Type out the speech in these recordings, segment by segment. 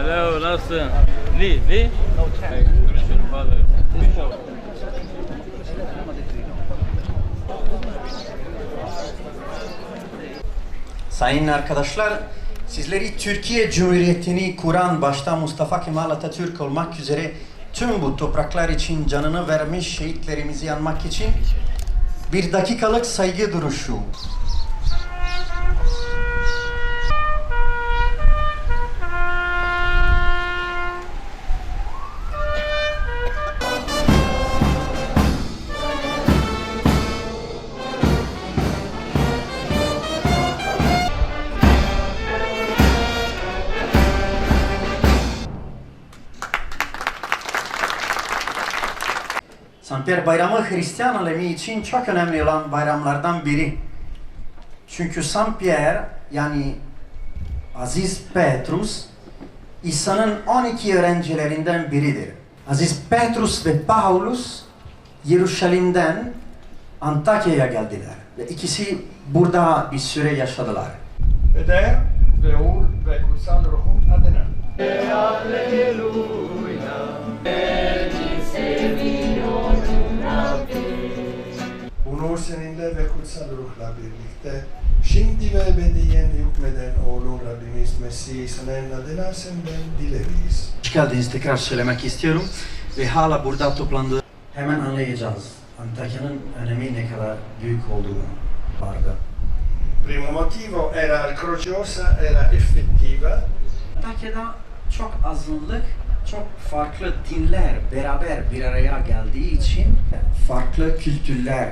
Hello, nasılsın? Lee, Lee? Görüşürüz, father. Sayın arkadaşlar, sizleri Türkiye Cumhuriyeti'ni kuran başta Mustafa Kemal Atatürk olmak üzere tüm bu topraklar için canını vermiş şehitlerimizi anmak için bir dakikalık saygı duruşu. Samper Bayramı Hristiyan alemi için çok önemli olan bayramlardan biri. Çünkü Samper yani Aziz Petrus İsa'nın 12 öğrencilerinden biridir. Aziz Petrus ve Paulus Yeruşalim'den Antakya'ya geldiler ve ikisi burada bir süre yaşadılar. Ve der seninle ve kutsal ruhla birlikte şimdi ve ebediyen hükmeden oğlun Rabbimiz Mesih İsa'nın adına senden dileriz. Hoş geldiniz tekrar söylemek istiyorum ve hala burada toplandığı hemen anlayacağız. Antakya'nın önemi ne kadar büyük olduğunu vardı. Primo motivo era incrocciosa, era effettiva, Antakya'da çok azınlık, çok farklı dinler beraber bir araya geldiği için farklı kültürler,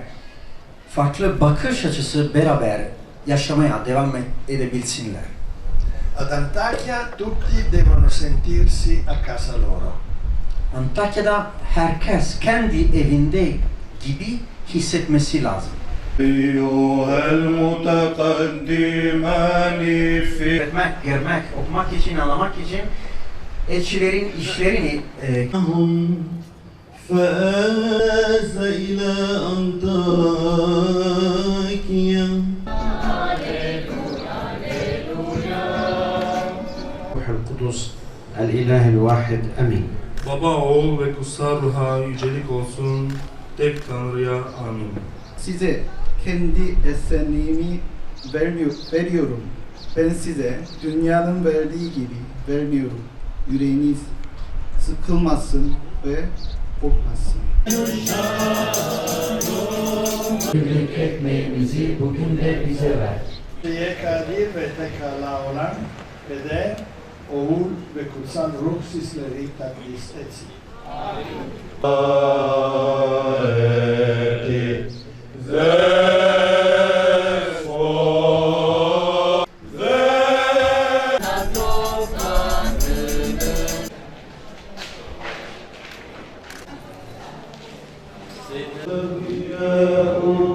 farklı bakış açısı beraber yaşamaya devam edebilsinler. Ad Antakya tutti devono sentirsi a casa loro. Antakya'da herkes kendi evinde gibi hissetmesi lazım. Öğretmek, görmek, okumak için, anlamak için elçilerin işlerini... E, فآس إلى أنطاكيا روح القدس الإله الواحد أمين Baba, oğul ve kutsal ruha yücelik olsun. Tek Tanrı'ya amin. Size kendi esenliğimi vermiyor, veriyorum. Ben size dünyanın verdiği gibi vermiyorum. Yüreğiniz sıkılmasın ve olmazsın. Günlük ekmeğimizi bugün de bize ver. Diye kadir ve tekala olan ve de oğul ve kutsal ruh sisleri takdis etsin. Amin. Zerdi, zerdi.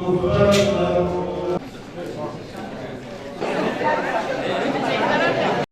Vamos.